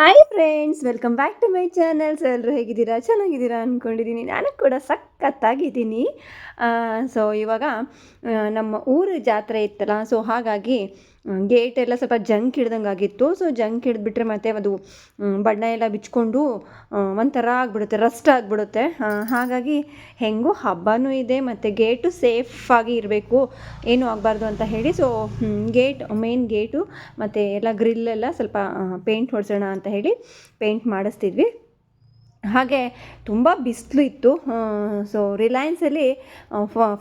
Hi friends welcome back to my channels ಎಲ್ಲರೂ ಹೇಗಿದ್ದೀರಾ? ಚೆನ್ನಾಗಿದ್ದೀರಾ ಅಂದ್ಕೊಂಡಿದ್ದೀನಿ ನಾನು ಕೂಡ ಸಖತ್ತಾಗಿದ್ದೀನಿ. ಸೊ ಇವಾಗ ನಮ್ಮ ಊರು ಜಾತ್ರೆ ಇತ್ತಲ್ಲ ಸೊ ಹಾಗಾಗಿ ಗೇಟ್ ಎಲ್ಲ ಸ್ವಲ್ಪ ಜಂಕ್ ಹಿಡ್ದಂಗೆ ಆಗಿತ್ತು. ಸೊ ಜಂಕ್ ಹಿಡಿದ್ಬಿಟ್ರೆ ಮತ್ತೆ ಅದು ಬಣ್ಣ ಎಲ್ಲ ಬಿಚ್ಕೊಂಡು ಒಂಥರ ಆಗಿಬಿಡುತ್ತೆ ರಸ್ಟ್ ಆಗಿಬಿಡುತ್ತೆ. ಹಾಗಾಗಿ ಹೆಂಗೂ ಹಬ್ಬನೂ ಇದೆ, ಮತ್ತು ಗೇಟು ಸೇಫಾಗಿ ಇರಬೇಕು. ಏನೂ ಆಗಬಾರ್ದು ಅಂತ ಹೇಳಿ ಸೊ ಗೇಟ್ ಮೇನ್ ಗೇಟು ಮತ್ತು ಎಲ್ಲ ಗ್ರಿಲ್ ಎಲ್ಲ ಸ್ವಲ್ಪ ಪೇಂಟ್ ಹೊಡ್ಸೋಣ ಅಂತ ಹೇಳಿ ಪೇಂಟ್ ಮಾಡಿಸ್ತಿದ್ವಿ. ಹಾಗೆ ತುಂಬ ಬಿಸಿಲು ಇತ್ತು. ಸೊ ರಿಲಯನ್ಸಲ್ಲಿ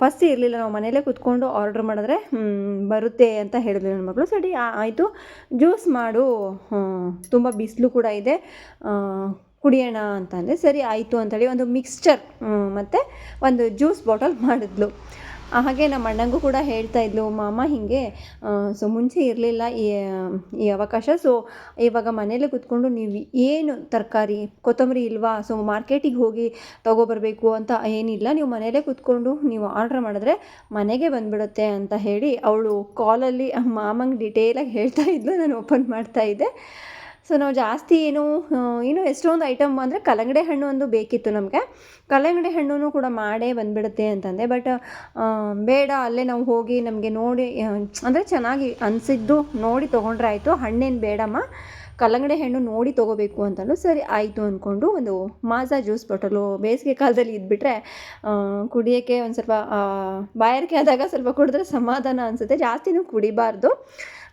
ಫಸ್ಟ್ ಇರಲಿಲ್ಲ. ನಾವು ಮನೇಲೇ ಕೂತ್ಕೊಂಡು ಆರ್ಡ್ರ್ ಮಾಡಿದ್ರೆ ಬರುತ್ತೆ ಅಂತ ಹೇಳಿದ್ವಿ ನನ್ನ ಮಗಳು. ಸರಿ ಆಯಿತು. ಜ್ಯೂಸ್ ಮಾಡು. ತುಂಬ ಬಿಸಿಲು ಕೂಡ ಇದೆ. ಕುಡಿಯೋಣ ಅಂತಂದರೆ ಸರಿ, ಆಯಿತು ಅಂತೇಳಿ ಒಂದು ಮಿಕ್ಸ್ಚರ್ ಮತ್ತು ಒಂದು ಜ್ಯೂಸ್ ಬಾಟಲ್ ಮಾಡಿದ್ಲು. ಹಾಗೆ ನಮ್ಮ ಅಣ್ಣಂಗೂ ಕೂಡ ಹೇಳ್ತಾ ಇದ್ಲು, ಮಾಮ ಹೀಗೆ ಸೊ ಮುಂಚೆ ಇರಲಿಲ್ಲ ಈ ಈ ಅವಕಾಶ ಸೊ ಇವಾಗ ಮನೇಲೆ ಕೂತ್ಕೊಂಡು ನೀವು ಏನು ತರಕಾರಿ, ಕೊತ್ತಂಬರಿ ಇಲ್ವಾ ಸೊ ಮಾರ್ಕೆಟಿಗೆ ಹೋಗಿ ತೊಗೊಬರ್ಬೇಕು ಅಂತ ಏನಿಲ್ಲ, ನೀವು ಮನೇಲೇ ಕೂತ್ಕೊಂಡು ನೀವು ಆರ್ಡ್ರ್ ಮಾಡಿದ್ರೆ ಮನೆಗೆ ಬಂದ್ಬಿಡುತ್ತೆ ಅಂತ ಹೇಳಿ ಅವಳು ಕಾಲಲ್ಲಿ ಮಾಮಂಗೆ ಡಿಟೇಲಾಗಿ ಹೇಳ್ತಾ ಇದ್ಲು, ನಾನು ಓಪನ್ ಮಾಡ್ತಾ ಇದ್ದೆ. ಸೊ ನಾವು ಜಾಸ್ತಿ ಏನು ಏನು ಎಷ್ಟೊಂದು ಐಟಮ್ ಅಂದರೆ ಕಲ್ಲಂಗಡಿ ಹಣ್ಣು ಒಂದು ಬೇಕಿತ್ತು ನಮಗೆ. ಕಲ್ಲಂಗಡಿ ಹಣ್ಣು ಕೂಡ ಮಾಡೇ ಬಂದ್ಬಿಡುತ್ತೆ ಅಂತಂದೆ. ಬಟ್ ಬೇಡ, ಅಲ್ಲೇ ನಾವು ಹೋಗಿ ನಮಗೆ ನೋಡಿ ಅಂದರೆ ಚೆನ್ನಾಗಿ ಅನಿಸಿದ್ದು ನೋಡಿ ತೊಗೊಂಡ್ರೆ ಆಯಿತು. ಹಣ್ಣೇನು ಬೇಡಮ್ಮ, ಕಲ್ಲಂಗಡಿ ಹಣ್ಣು ನೋಡಿ ತೊಗೋಬೇಕು ಅಂತಂದು ಸರಿ, ಆಯಿತು ಅಂದ್ಕೊಂಡು ಒಂದು ಮಾಜಾ ಜ್ಯೂಸ್ ಬಾಟಲು ಬೇಸಿಗೆ ಕಾಲದಲ್ಲಿ ಇದ್ಬಿಟ್ರೆ ಕುಡಿಯೋಕ್ಕೆ ಒಂದು ಸ್ವಲ್ಪ ಬಾಯಾರಿಕೆ ಆದಾಗ ಸ್ವಲ್ಪ ಕುಡಿದ್ರೆ ಸಮಾಧಾನ ಅನಿಸುತ್ತೆ. ಜಾಸ್ತಿನೂ ಕುಡಿಬಾರ್ದು.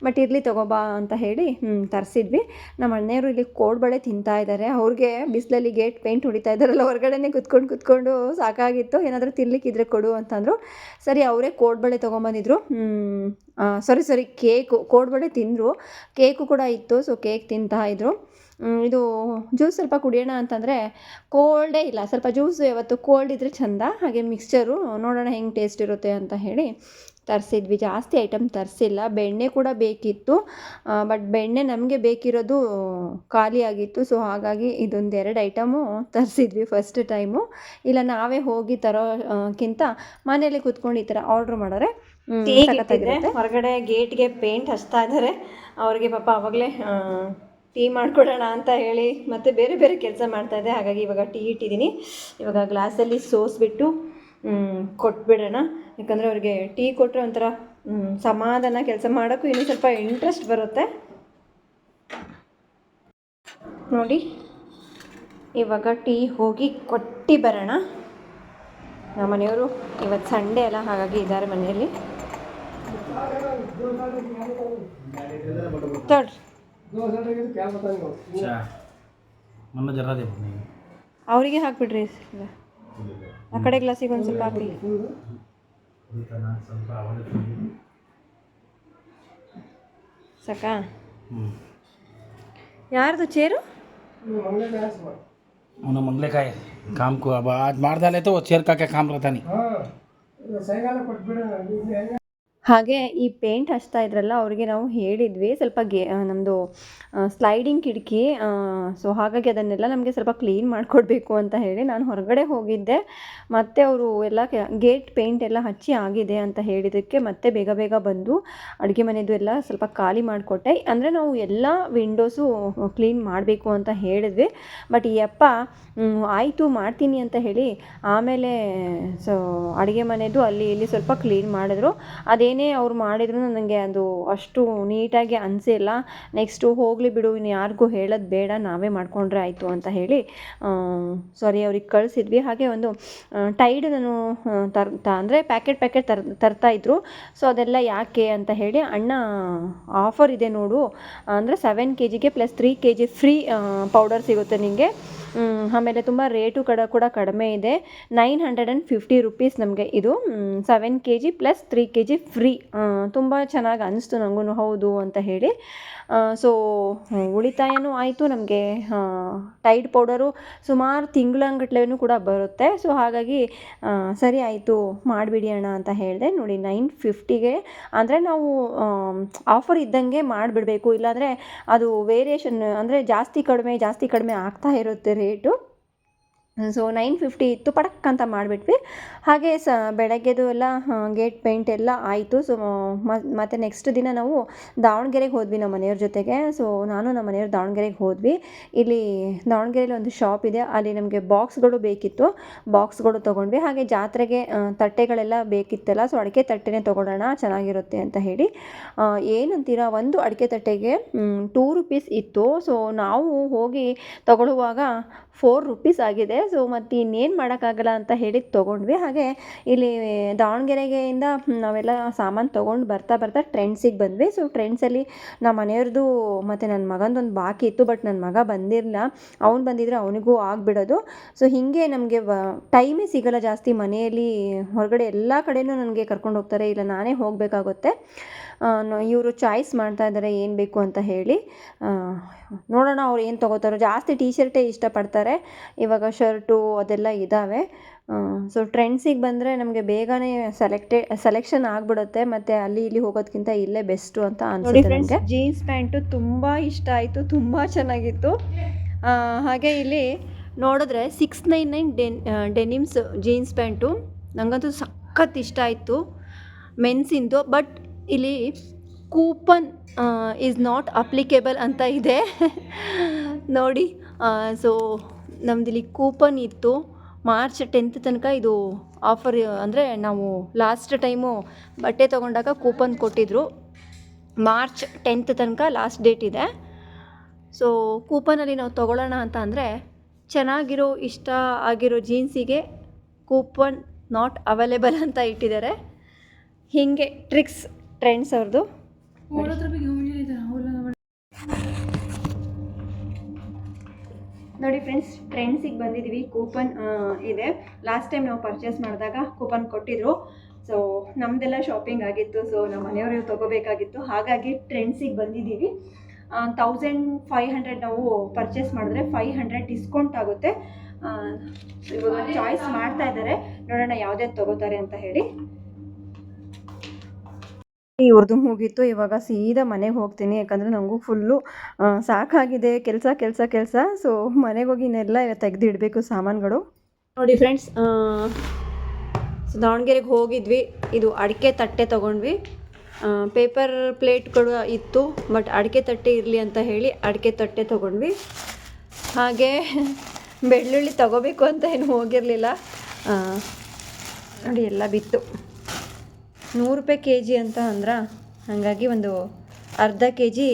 ಬಟ್ ಇರಲಿ ತಗೋಬಾ ಅಂತ ಹೇಳಿ ತರಿಸಿದ್ವಿ. ನಮ್ಮ ಅಣ್ಣೆಯವರು ಇಲ್ಲಿ ಕೋಡ್ಬಳೆ ತಿಂತಾ ಇದ್ದಾರೆ ಅವ್ರಿಗೆ ಬಿಸಿಲಲ್ಲಿ ಗೇಟ್ ಪೇಂಟ್ ಹೊಡಿತಾ ಇದ್ದಾರಲ್ಲ ಹೊರಗಡೆನೇ ಕುತ್ಕೊಂಡು ಕುತ್ಕೊಂಡು ಸಾಕಾಗಿತ್ತು. ಏನಾದರೂ ತಿನ್ಲಿಕ್ಕಿದ್ರೆ ಕೊಡು ಅಂತಂದರು. ಸರಿ, ಅವರೇ ಕೋಡ್ಬಳೆ ತೊಗೊಂಬಂದಿದ್ರು. ಸಾರಿ ಸಾರಿ ಕೇಕು ಕೋಡ್ಬಳೆ ತಿಂದರು. ಕೇಕು ಕೂಡ ಇತ್ತು ಸೊ ಕೇಕ್ ತಿಂತಾ ಇದ್ರು. ಇದು ಜ್ಯೂಸ್ ಸ್ವಲ್ಪ ಕುಡಿಯೋಣ ಅಂತಂದರೆ ಕೋಲ್ಡೇ ಇಲ್ಲ. ಸ್ವಲ್ಪ ಜ್ಯೂಸು ಯಾವತ್ತು ಕೋಲ್ಡ್ ಇದ್ದರೆ ಚಂದ. ಹಾಗೆ ಮಿಕ್ಸ್ಚರು ನೋಡೋಣ ಹೆಂಗೆ ಟೇಸ್ಟ್ ಇರುತ್ತೆ ಅಂತ ಹೇಳಿ. ತರಿಸಿದ್ವಿ. ಜಾಸ್ತಿ ಐಟಮ್ ತರಿಸಿಲ್ಲ. ಬೆಣ್ಣೆ ಕೂಡ ಬೇಕಿತ್ತು. ಬಟ್ ಬೆಣ್ಣೆ ನಮಗೆ ಬೇಕಿರೋದು ಖಾಲಿಯಾಗಿತ್ತು ಸೊ ಹಾಗಾಗಿ ಇದೊಂದು ಎರಡು ಐಟಮು ತರಿಸಿದ್ವಿ ಫಸ್ಟ್ ಟೈಮು ಇಲ್ಲ, ನಾವೇ ಹೋಗಿ ತರೋಕ್ಕಿಂತ ಮನೇಲಿ ಕೂತ್ಕೊಂಡು ಈ ಥರ ಆರ್ಡ್ರ್ ಮಾಡೋರೆ ಹೊರಗಡೆ ಗೇಟ್ಗೆ ಪೇಂಟ್ ಹಚ್ತಾ ಇದ್ದಾರೆ ಅವ್ರಿಗೆ ಪಾಪ ಅವಾಗಲೇ ಟೀ ಮಾಡ್ಕೊಡೋಣ ಅಂತ ಹೇಳಿ ಮತ್ತೆ ಬೇರೆ ಬೇರೆ ಕೆಲಸ ಮಾಡ್ತಾ ಇದ್ದೆ. ಹಾಗಾಗಿ ಇವಾಗ ಟೀ ಇಟ್ಟಿದ್ದೀನಿ. ಇವಾಗ ಗ್ಲಾಸಲ್ಲಿ ಸೋಸ್ಬಿಟ್ಟು ಕೊಟ್ಬಿಡೋಣ. ಯಾಕಂದರೆ ಅವ್ರಿಗೆ ಟೀ ಕೊಟ್ಟರೆ ಒಂಥರ ಸಮಾಧಾನ ಕೆಲಸ ಮಾಡೋಕ್ಕೂ ಇನ್ನೂ ಸ್ವಲ್ಪ ಇಂಟ್ರೆಸ್ಟ್ ಬರುತ್ತೆ. ನೋಡಿ ಇವಾಗ ಟೀ ಹೋಗಿ ಕೊಟ್ಟು ಬರೋಣ. ನಮ್ಮ ಮನೆಯವರು ಇವತ್ತು ಸಂಡೇ ಅಲ್ಲ ಹಾಗಾಗಿ ಇದ್ದಾರೆ ಮನೆಯಲ್ಲಿ. ಅವರಿಗೆ ಹಾಕ್ಬಿಡ್ರಿ. ಆ ಕಡೆ ಗ್ಲಾಸಿಗೆ ಒಂದು ಸ್ವಲ್ಪ ಹಾಕಿ ಸಾಕಾ? ಯಾರ್ದು ಚೇರು? ಅವನ ಮಂಗ್ಲೆಕಾಯಿ. ಕಾಮ್ಕು ಅದು ಮಾಡ್ದಲ್ಲೇ ಚೇರ್ಕಾಕೆ ಕಾಮ್ ರತಾನಿ ಹಾಗೆ ಈ ಪೇಂಟ್ ಹಚ್ತಾ ಇದ್ರಲ್ಲ, ಅವ್ರಿಗೆ ನಾವು ಹೇಳಿದ್ವಿ. ಸ್ವಲ್ಪ ಗೇ ನಮ್ಮದು ಸ್ಲೈಡಿಂಗ್ ಕಿಟಕಿ ಸೊ ಹಾಗಾಗಿ ಅದನ್ನೆಲ್ಲ ನಮಗೆ ಸ್ವಲ್ಪ ಕ್ಲೀನ್ ಮಾಡಿಕೊಡ್ಬೇಕು ಅಂತ ಹೇಳಿ ನಾನು ಹೊರಗಡೆ ಹೋಗಿದ್ದೆ. ಮತ್ತೆ ಅವರು ಎಲ್ಲ ಗೇಟ್ ಪೇಂಟ್ ಎಲ್ಲ ಹಚ್ಚಿ ಆಗಿದೆ ಅಂತ ಹೇಳಿದ್ದಕ್ಕೆ ಮತ್ತೆ ಬೇಗ ಬೇಗ ಬಂದು ಅಡುಗೆ ಮನೆಯದು ಎಲ್ಲ ಸ್ವಲ್ಪ ಖಾಲಿ ಮಾಡಿಕೊಟ್ಟೆ. ಅಂದರೆ ನಾವು ಎಲ್ಲ ವಿಂಡೋಸು ಕ್ಲೀನ್ ಮಾಡಬೇಕು ಅಂತ ಹೇಳಿದ್ವಿ. ಬಟ್ ಈ ಅಪ್ಪ ಆಯಿತು ಮಾಡ್ತೀನಿ ಅಂತ ಹೇಳಿ ಆಮೇಲೆ ಸೊ ಅಡುಗೆ ಮನೆಯದು ಅಲ್ಲಿ ಇಲ್ಲಿ ಸ್ವಲ್ಪ ಕ್ಲೀನ್ ಮಾಡಿದ್ರು. ಅದೇನು ಅವ್ರು ಮಾಡಿದ್ರು ನನಗೆ ಅದು ಅಷ್ಟು ನೀಟಾಗಿ ಅನಿಸಿಲ್ಲ ನೆಕ್ಸ್ಟು ಹೋಗಲಿ ಬಿಡು, ಇನ್ನು ಯಾರಿಗೂ ಹೇಳೋದು ಬೇಡ, ನಾವೇ ಮಾಡಿಕೊಂಡ್ರೆ ಆಯಿತು ಅಂತ ಹೇಳಿ ಸಾರಿ ಅವ್ರಿಗೆ ಕಳಿಸಿದ್ವಿ. ಹಾಗೆ ಒಂದು ಟೈಡ್ ನಾನು ತರ್ ಅಂದರೆ ಪ್ಯಾಕೆಟ್ ಪ್ಯಾಕೆಟ್ ತರ್, ತರ್ತಾ ಇದ್ರು. ಸೊ ಅದೆಲ್ಲ ಯಾಕೆ ಅಂತ ಹೇಳಿ, ಅಣ್ಣ ಆಫರ್ ಇದೆ ನೋಡು. ಅಂದರೆ ಸೆವೆನ್ ಕೆ ಜಿಗೆ plus three K G free powder ಸಿಗುತ್ತೆ ನಿಮಗೆ ಆಮೇಲೆ ತುಂಬ ರೇಟು ಕಡ, ಕೂಡ ಕಡಿಮೆ ಇದೆ. Nine hundred and fifty rupees ನಮಗೆ ಇದು. Seven K G plus three K G free ತುಂಬ ಚೆನ್ನಾಗಿ ಅನಿಸ್ತು ನನಗೂ ಹೌದು ಅಂತ ಹೇಳಿ. ಸೊ ಉಳಿತಾಯನೂ ಆಯಿತು, ನಮಗೆ ಟೈಡ್ ಪೌಡರು ಸುಮಾರು ತಿಂಗಳಂಗಟ್ಲೆನೂ ಕೂಡ ಬರುತ್ತೆ. ಸೊ ಹಾಗಾಗಿ ಸರಿ ಆಯಿತು, ಮಾಡಿಬಿಡಿ ಅಣ್ಣ ಅಂತ ಹೇಳಿದೆ. ನೋಡಿ ನೈನ್ ಫಿಫ್ಟಿಗೆ ಅಂದರೆ ನಾವು ಆಫರ್ ಇದ್ದಂಗೆ ಮಾಡಿಬಿಡಬೇಕು. ಇಲ್ಲಾಂದರೆ ಅದು ವೇರಿಯೇಷನ್ ಅಂದರೆ ಜಾಸ್ತಿ ಕಡಿಮೆ ಜಾಸ್ತಿ ಕಡಿಮೆ ಆಗ್ತಾ ಇರುತ್ತೆ ರೇಟು ಸೊ ನೈನ್ ಫಿಫ್ಟಿ ಇತ್ತು ಪಡಕ್ ಅಂತ ಮಾಡಿಬಿಟ್ವಿ. ಹಾಗೆ ಸ, ಬೆಳಗ್ಗೆದು ಎಲ್ಲ ಗೇಟ್ ಪೇಂಟ್ ಎಲ್ಲ ಆಯಿತು. ಸೊ ಮತ್ತು ನೆಕ್ಸ್ಟ್ ದಿನ ನಾವು ದಾವಣಗೆರೆಗೆ ಹೋದ್ವಿ ನಮ್ಮ ಮನೆಯವ್ರ ಜೊತೆಗೆ. ಸೊ ನಾನು ನಮ್ಮ ಮನೆಯವ್ರು ದಾವಣಗೆರೆಗೆ ಹೋದ್ವಿ. ಇಲ್ಲಿ ದಾವಣಗೆರೆಯಲ್ಲಿ ಒಂದು ಶಾಪ್ ಇದೆ. ಅಲ್ಲಿ ನಮಗೆ ಬಾಕ್ಸ್ಗಳು ಬೇಕಿತ್ತು. ಬಾಕ್ಸ್ಗಳು ತೊಗೊಂಡ್ವಿ. ಹಾಗೆ ಜಾತ್ರೆಗೆ ತಟ್ಟೆಗಳೆಲ್ಲ ಬೇಕಿತ್ತಲ್ಲ ಸೊ ಅಡಿಕೆ ತಟ್ಟೆನೇ ತೊಗೊಳ್ಳೋಣ ಚೆನ್ನಾಗಿರುತ್ತೆ ಅಂತ ಹೇಳಿ. ಏನಂತೀರಾ, ಒಂದು ಅಡಿಕೆ ತಟ್ಟೆಗೆ ಟೂ ರುಪೀಸ್ ಇತ್ತು. ಸೊ ನಾವು ಹೋಗಿ ತಗೊಳ್ಳುವಾಗ ಫೋರ್ ರುಪೀಸ್ ಆಗಿದೆ. ಸೊ, ಮತ್ತು ಇನ್ನೇನು ಮಾಡೋಕ್ಕಾಗಲ್ಲ ಅಂತ ಹೇಳಿ ತೊಗೊಂಡ್ವಿ. ಹಾಗೆ ಇಲ್ಲಿ ದಾವಣಗೆರೆಗೆಯಿಂದ ನಾವೆಲ್ಲ ಸಾಮಾನು ತೊಗೊಂಡು ಬರ್ತಾ ಬರ್ತಾ ಟ್ರೆಂಡ್ಸಿಗೆ ಬಂದ್ವಿ. ಸೊ ಟ್ರೆಂಡ್ಸಲ್ಲಿ ನಮ್ಮ ಮನೆಯವ್ರದ್ದು ಮತ್ತು ನನ್ನ ಮಗಂದೊಂದು ಬಾಕಿ ಇತ್ತು, ಬಟ್ ನನ್ನ ಮಗ ಬಂದಿರಲಿಲ್ಲ. ಅವ್ನು ಬಂದಿದ್ರೆ ಅವನಿಗೂ ಆಗಿಬಿಡೋದು. ಸೊ, ಹೀಗೆ ನಮಗೆ ಟೈಮೇ ಸಿಗಲ್ಲ ಜಾಸ್ತಿ ಮನೆಯಲ್ಲಿ. ಹೊರಗಡೆ ಎಲ್ಲ ಕಡೆಯೂ ನನಗೆ ಕರ್ಕೊಂಡು ಹೋಗ್ತಾರೆ. ಇಲ್ಲ, ನಾನೇ ಹೋಗಬೇಕಾಗುತ್ತೆ. ಇವರು ಚಾಯ್ಸ್ ಮಾಡ್ತಾ ಇದ್ದಾರೆ ಏನು ಬೇಕು ಅಂತ ಹೇಳಿ. ನೋಡೋಣ ಅವ್ರು ಏನು ತೊಗೋತಾರೋ. ಜಾಸ್ತಿ ಟೀ ಶರ್ಟೇ ಇಷ್ಟಪಡ್ತಾರೆ. ಇವಾಗ ಶರ್ಟು ಅದೆಲ್ಲ ಇದ್ದಾವೆ ಸೊ ಟ್ರೆಂಡ್ಸಿಗೆ ಬಂದರೆ ನಮಗೆ ಬೇಗನೆ ಸೆಲೆಕ್ಟೆ ಸೆಲೆಕ್ಷನ್ ಆಗಿಬಿಡುತ್ತೆ. ಮತ್ತು ಅಲ್ಲಿ ಇಲ್ಲಿ ಹೋಗೋದಕ್ಕಿಂತ ಇಲ್ಲೇ ಬೆಸ್ಟು ಅಂತ ಅನ್ಸುತ್ತೆ ನನಗೆ ಜೀನ್ಸ್ ಪ್ಯಾಂಟು ತುಂಬ ಇಷ್ಟ ಆಯಿತು ತುಂಬ ಚೆನ್ನಾಗಿತ್ತು. ಹಾಗೆ ಇಲ್ಲಿ ನೋಡಿದ್ರೆ six nine nine den denims jeans pant ನನಗಂತೂ ಸಖತ್ ಇಷ್ಟ ಆಯಿತು. ಮೆನ್ಸಿಂದು ಬಟ್ ಇಲ್ಲಿ ಕೂಪನ್ ಈಸ್ ನಾಟ್ ಅಪ್ಲಿಕೇಬಲ್ ಅಂತ ಇದೆ. ನೋಡಿ ಸೊ ನಮ್ದಿಲ್ಲಿ ಕೂಪನ್ ಇತ್ತು. ಮಾರ್ಚ್ ಟೆಂತ್ ತನಕ ಇದು ಆಫರ್ ಅಂದರೆ ನಾವು ಲಾಸ್ಟ್ ಟೈಮು ಬಟ್ಟೆ ತೊಗೊಂಡಾಗ ಕೂಪನ್ ಕೊಟ್ಟಿದ್ದರು ಮಾರ್ಚ್ ಟೆಂತ್ ತನಕ ಲಾಸ್ಟ್ ಡೇಟ್ ಇದೆ. ಸೊ ಕೂಪನಲ್ಲಿ ನಾವು ತೊಗೊಳ್ಳೋಣ ಅಂತ ಅಂದರೆ ಚೆನ್ನಾಗಿರೋ, ಇಷ್ಟ ಆಗಿರೋ ಜೀನ್ಸಿಗೆ ಕೂಪನ್ ನಾಟ್ ಅವೈಲೇಬಲ್ ಅಂತ ಇಟ್ಟಿದ್ದಾರೆ. ಹೀಗೆ ಟ್ರಿಕ್ಸ್ ಟ್ರೆಂಡ್ಸ್ ಅವ್ರದ್ದು ನೋಡಿ ಫ್ರೆಂಡ್ಸ್ ಟ್ರೆಂಡ್ಸಿಗೆ ಬಂದಿದ್ದೀವಿ ಕೂಪನ್ ಇದೆ. ಲಾಸ್ಟ್ ಟೈಮ್ ನಾವು ಪರ್ಚೇಸ್ ಮಾಡಿದಾಗ ಕೂಪನ್ ಕೊಟ್ಟಿದ್ರು. ಸೊ ನಮ್ಮದೆಲ್ಲ ಶಾಪಿಂಗ್ ಆಗಿತ್ತು. ಸೊ ನಮ್ಮ ಮನೆಯವರು ತೊಗೋಬೇಕಾಗಿತ್ತು. ಹಾಗಾಗಿ ಟ್ರೆಂಡ್ಸಿಗೆ ಬಂದಿದ್ದೀವಿ ತೌಸಂಡ್ ಫೈವ್ ಹಂಡ್ರೆಡ್ ನಾವು ಪರ್ಚೇಸ್ ಮಾಡಿದ್ರೆ ಫೈವ್ ಹಂಡ್ರೆಡ್ ಡಿಸ್ಕೌಂಟ್ ಆಗುತ್ತೆ. ಇವಾಗ ಚಾಯ್ಸ್ ಮಾಡ್ತಾ ಇದ್ದಾರೆ ನೋಡೋಣ ಯಾವುದೇ ತೊಗೋತಾರೆ ಅಂತ ಹೇಳಿ. ಇವ್ರದ್ದು ಮುಗೀತು, ಇವಾಗ ಸೀದಾ ಮನೆಗೆ ಹೋಗ್ತೀನಿ. ಯಾಕಂದರೆ ನನಗೂ ಫುಲ್ಲು ಸಾಕಾಗಿದೆ. ಕೆಲಸ ಕೆಲಸ ಕೆಲಸ. ಸೊ ಮನೆಗೆ ಹೋಗಿ ಇನ್ನೆಲ್ಲ ತೆಗೆದು ಇಡಬೇಕು ಸಾಮಾನುಗಳು. ನೋಡಿ ಫ್ರೆಂಡ್ಸ್ ಸೊ ದಾವಣಗೆರೆಗೆ ಹೋಗಿದ್ವಿ. ಇದು ಅಡಿಕೆ ತಟ್ಟೆ ತೊಗೊಂಡ್ವಿ. ಪೇಪರ್ ಪ್ಲೇಟ್ಗಳು ಇತ್ತು ಬಟ್ ಅಡಿಕೆ ತಟ್ಟೆ ಇರಲಿ ಅಂತ ಹೇಳಿ ಅಡಿಕೆ ತಟ್ಟೆ ತೊಗೊಂಡ್ವಿ. ಹಾಗೆ ಬೆಳ್ಳುಳ್ಳಿ ತಗೋಬೇಕು ಅಂತ ಏನು ಹೋಗಿರಲಿಲ್ಲ. ನೋಡಿ ಎಲ್ಲ ಬಿತ್ತು. ನೂರು ರೂಪಾಯಿ ಕೆ ಜಿ ಅಂತ ಅಂದ್ರ ಹಾಗಾಗಿ ಒಂದು ಅರ್ಧ ಕೆ ಜಿ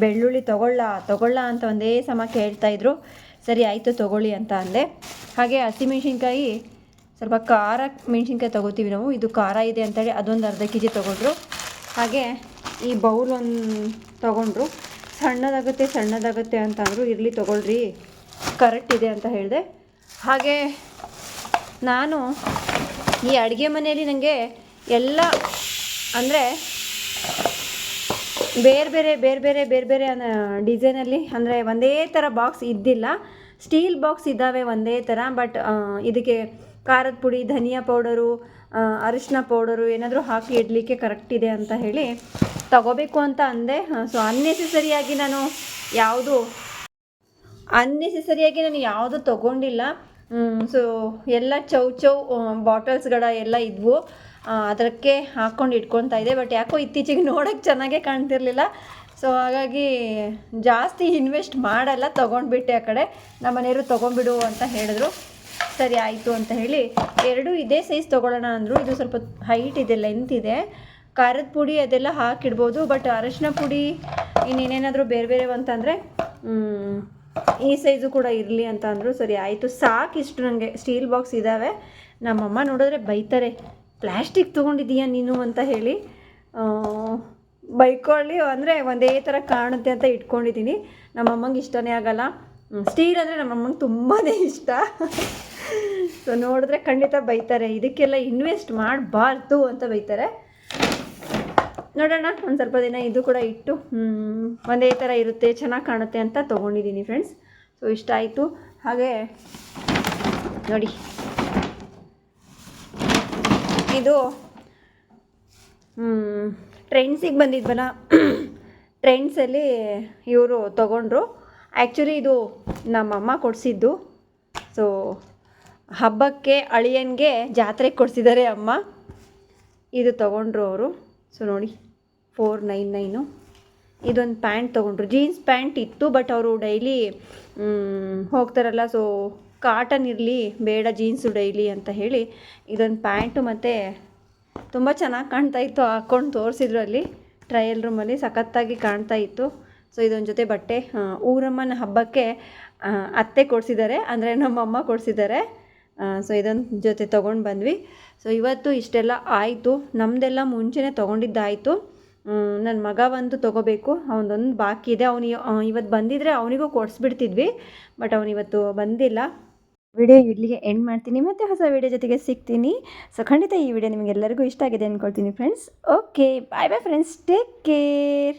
ಬೆಳ್ಳುಳ್ಳಿ ತೊಗೊಳ್ಳ ತೊಗೊಳ್ಳ ಅಂತ ಒಂದೇ ಸಮ ಕೇಳ್ತಾಯಿದ್ರು ಸರಿ, ಆಯಿತು, ತೊಗೊಳ್ಳಿ ಅಂತ ಅಂದೆ. ಹಾಗೆ ಹಸಿಮೆಣ್ಸಿನ್ಕಾಯಿ ಸ್ವಲ್ಪ ಖಾರ ಮೆಣಸಿನ್ಕಾಯಿ ತೊಗೋತೀವಿ ನಾವು. ಇದು ಖಾರ ಇದೆ ಅಂತೇಳಿ ಅದೊಂದು ಅರ್ಧ ಕೆ ಜಿ ತೊಗೊಂಡ್ರು. ಹಾಗೆ ಈ ಬೌಲ್ ಒಂದು ತೊಗೊಂಡ್ರು. ಸಣ್ಣದಾಗುತ್ತೆ ಸಣ್ಣದಾಗುತ್ತೆ ಅಂತ ಅಂದರು. ಇರಲಿ ತೊಗೊಳ್ರಿ ಕರೆಕ್ಟ್ ಇದೆ ಅಂತ ಹೇಳಿದೆ. ಹಾಗೆ ನಾನು ಈ ಅಡುಗೆ ಮನೆಯಲ್ಲಿ ನನಗೆ ಎಲ್ಲ, ಅಂದರೆ ಬೇರೆ ಬೇರೆ ಬೇರೆ ಬೇರೆ ಬೇರೆ ಬೇರೆ ಡಿಸೈನಲ್ಲಿ ಅಂದರೆ ಒಂದೇ ಥರ ಬಾಕ್ಸ್ ಇದ್ದಿಲ್ಲ. ಸ್ಟೀಲ್ ಬಾಕ್ಸ್ ಇದ್ದಾವೆ ಒಂದೇ ಥರ ಬಟ್ ಇದಕ್ಕೆ ಖಾರದ ಪುಡಿ, ಧನಿಯಾ ಪೌಡರು ಅರಿಶಿನ ಪೌಡರು ಏನಾದರೂ ಹಾಕಿ ಇಡಲಿಕ್ಕೆ ಕರೆಕ್ಟ್ ಇದೆ ಅಂತ ಹೇಳಿ ತಗೋಬೇಕು ಅಂತ ಅಂದೆ. ಸೊ ಅನ್ನೆಸೆಸರಿಯಾಗಿ ನಾನು ಯಾವುದು ಅನ್ನೆಸೆಸರಿಯಾಗಿ ನಾನು ಯಾವುದು ತಗೊಂಡಿಲ್ಲ. ಸೊ ಎಲ್ಲ ಚೌ ಚೌ ಬಾಟಲ್ಸ್ಗಳ ಎಲ್ಲ ಇದ್ವು. ಅದಕ್ಕೆ ಹಾಕ್ಕೊಂಡು ಇಟ್ಕೊತಾ ಇದೆ. ಬಟ್ ಯಾಕೋ ಇತ್ತೀಚೆಗೆ ನೋಡೋಕ್ಕೆ ಚೆನ್ನಾಗೇ ಕಾಣ್ತಿರ್ಲಿಲ್ಲ. ಸೊ ಹಾಗಾಗಿ ಜಾಸ್ತಿ ಇನ್ವೆಸ್ಟ್ ಮಾಡಲ್ಲ, ತೊಗೊಂಡ್ಬಿಟ್ಟೆ ಆ ಕಡೆ. ನಮ್ಮ ಮನೆಯವರು ತೊಗೊಂಡ್ಬಿಡು ಅಂತ ಹೇಳಿದ್ರು. ಸರಿ, ಆಯಿತು ಅಂತ ಹೇಳಿ ಎರಡು ಇದೇ ಸೈಜ್ ತೊಗೊಳ್ಳೋಣ ಅಂದರು. ಇದು ಸ್ವಲ್ಪ ಹೈಟ್ ಇದೆ ಲೆಂತ್ ಇದೆ. ಖಾರದ ಪುಡಿ ಅದೆಲ್ಲ ಹಾಕಿಡ್ಬೋದು. ಬಟ್ ಅರಶಿನ ಪುಡಿ, ಇನ್ನೇನೇನಾದರೂ ಬೇರೆ ಬೇರೆ ಅಂತಂದರೆ ಈ ಸೈಜು ಕೂಡ ಇರಲಿ ಅಂತ ಅಂದರು. ಸರಿ, ಆಯಿತು. ಸಾಕಿಷ್ಟು ನನಗೆ ಸ್ಟೀಲ್ ಬಾಕ್ಸ್ ಇದ್ದಾವೆ ನಮ್ಮಮ್ಮ ನೋಡಿದ್ರೆ ಬೈತಾರೆ. ಪ್ಲ್ಯಾಸ್ಟಿಕ್ ತೊಗೊಂಡಿದ್ದೀಯಾ ನೀನು ಅಂತ ಹೇಳಿ ಬೈಕೊಳ್ಳಿ, ಅಂದರೆ ಒಂದೇ ಥರ ಕಾಣುತ್ತೆ ಅಂತ ಇಟ್ಕೊಂಡಿದ್ದೀನಿ. ನಮ್ಮಮ್ಮಂಗೆ ಇಷ್ಟನೇ ಆಗಲ್ಲ. ಸ್ಟೀಲ್ ಅಂದರೆ ನಮ್ಮಮ್ಮಂಗೆ ತುಂಬಾ ಇಷ್ಟ. ಸೊ ನೋಡಿದ್ರೆ ಖಂಡಿತ ಬೈತಾರೆ. ಇದಕ್ಕೆಲ್ಲ ಇನ್ವೆಸ್ಟ್ ಮಾಡಬಾರ್ದು ಅಂತ ಬೈತಾರೆ. ನೋಡೋಣ, ಒಂದು ಸ್ವಲ್ಪ ದಿನ ಇದು ಕೂಡ ಇಟ್ಟು ಒಂದೇ ಥರ ಇರುತ್ತೆ, ಚೆನ್ನಾಗಿ ಕಾಣುತ್ತೆ ಅಂತ ತೊಗೊಂಡಿದ್ದೀನಿ ಫ್ರೆಂಡ್ಸ್ ಸೊ ಇಷ್ಟ ಆಯಿತು. ಹಾಗೆ, ನೋಡಿ. ಇದು ಟ್ರೆಂಡ್ಸಿಗೆ ಬಂದಿದ್ವಲ್ಲ ಟ್ರೆಂಡ್ಸಲ್ಲಿ ಇವರು ತೊಗೊಂಡ್ರು. ಆ್ಯಕ್ಚುಲಿ ಇದು ನಮ್ಮಮ್ಮ ಕೊಡಿಸಿದ್ದು. ಸೊ ಹಬ್ಬಕ್ಕೆ ಅಳಿಯನ್ಗೆ ಜಾತ್ರೆಗೆ ಕೊಡಿಸಿದ್ದಾರೆ ಅಮ್ಮ. ಇದು ತೊಗೊಂಡ್ರು ಅವರು. ಸೊ ನೋಡಿ ಫೋರ್ ನೈನ್ ನೈನು ಇದೊಂದು ಪ್ಯಾಂಟ್ ತೊಗೊಂಡ್ರು. ಜೀನ್ಸ್ ಪ್ಯಾಂಟ್ ಇತ್ತು ಬಟ್ ಅವರು ಡೈಲಿ ಹೋಗ್ತಾರಲ್ಲ ಸೊ ಕಾಟನ್ ಇರಲಿ, ಬೇಡ ಜೀನ್ಸು ಡೈಲಿ ಅಂತ ಹೇಳಿ ಇದೊಂದು ಪ್ಯಾಂಟು ಮತ್ತು ತುಂಬ ಚೆನ್ನಾಗಿ ಕಾಣ್ತಾ ಇತ್ತು ಹಾಕ್ಕೊಂಡು ತೋರಿಸಿದ್ರು ಅಲ್ಲಿ. ಟ್ರಯಲ್ ರೂಮಲ್ಲಿ ಸಖತ್ತಾಗಿ ಕಾಣ್ತಾ ಇತ್ತು. ಸೊ ಇದೊಂದು ಜೊತೆ ಬಟ್ಟೆ ಊರಮ್ಮನ ಹಬ್ಬಕ್ಕೆ ಅತ್ತೆ ಕೊಡಿಸಿದ್ದಾರೆ, ಅಂದರೆ ನಮ್ಮಮ್ಮ ಕೊಡಿಸಿದ್ದಾರೆ. ಸೊ ಇದೊಂದು ಜೊತೆ ತೊಗೊಂಡು ಬಂದ್ವಿ. ಸೊ ಇವತ್ತು ಇಷ್ಟೆಲ್ಲ ಆಯಿತು. ನಮ್ಮದೆಲ್ಲ ಮುಂಚೆನೇ ತೊಗೊಂಡಿದ್ದಾಯಿತು. ನನ್ನ ಮಗ ಒಂದು ತೊಗೋಬೇಕು. ಅವನದೊಂದು ಬಾಕಿ ಇದೆ. ಅವನು ಇವತ್ತು ಬಂದಿದ್ದರೆ ಅವನಿಗೂ ಕೊಡಿಸ್ಬಿಡ್ತಿದ್ವಿ, ಬಟ್ ಅವನಿವತ್ತು ಬಂದಿಲ್ಲ. ವಿಡಿಯೋ ಇಲ್ಲಿಗೆ ಎಂಡ್ ಮಾಡ್ತೀನಿ. ಮತ್ತೆ ಹೊಸ ವಿಡಿಯೋ ಜೊತೆಗೆ ಸಿಗ್ತೀನಿ. ಸೊ ಖಂಡಿತ ಈ ವಿಡಿಯೋ ನಿಮಗೆಲ್ಲರಿಗೂ ಇಷ್ಟ ಆಗಿದೆ ಅಂದ್ಕೊಳ್ತೀನಿ friends okay bye bye friends take care